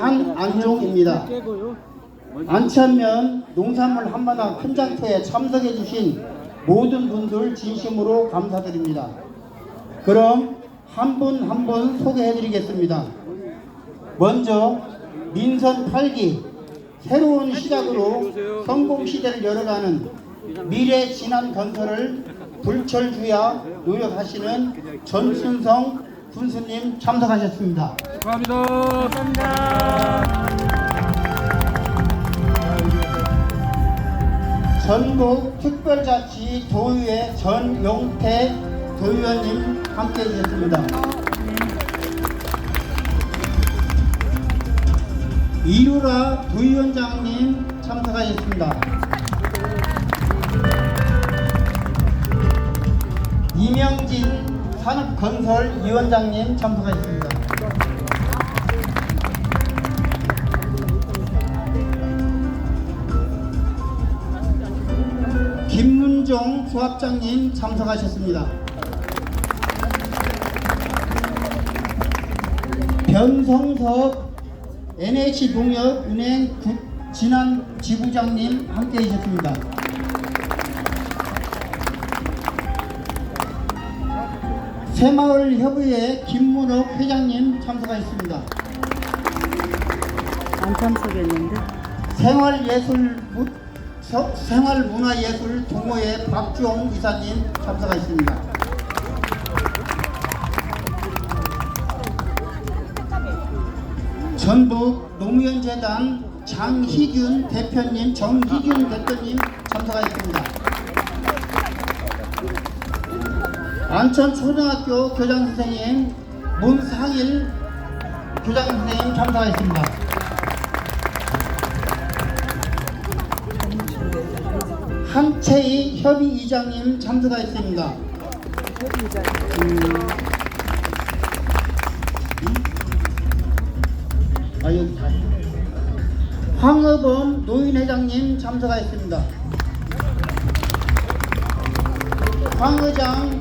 한안종입니다. 안치하면 농산물 한마당 큰 장터에 참석해 주신 모든 분들 진심으로 감사드립니다. 그럼 한 분 한 분 소개해 드리겠습니다. 먼저 민선 8기 새로운 시작으로 성공 시대를 열어가는 미래 진안 건설을 불철주야 노력하시는 전순성 군수님 참석하셨습니다. 축하합니다. 전국 특별자치 도의회 전용태 도의원님 함께 해주셨습니다. 이루라 부위원장님 참석하셨습니다. 이명진 산업건설위원장님 참석하셨습니다. 김문종 수학장님 참석하셨습니다. 변성섭 NH농협은행 구- 진안 지부장님 함께 해주셨습니다. 새마을 협의회 김문옥 회장님 참석하셨습니다. 안 참석했는데 생활예술 생활문화예술 동호회 박주홍 이사님 참석하셨습니다. 전북 노무현재단 장희균 대표님, 정희균 대표님 참석하셨습니다. 안천 초등학교 교장 선생님 문상일 교장 선생님 참석하셨습니다. 한채희 협의 이장님 참석하였습니다. 음. 아. 황의범 노인회장님 참석하였습니다. 황 의장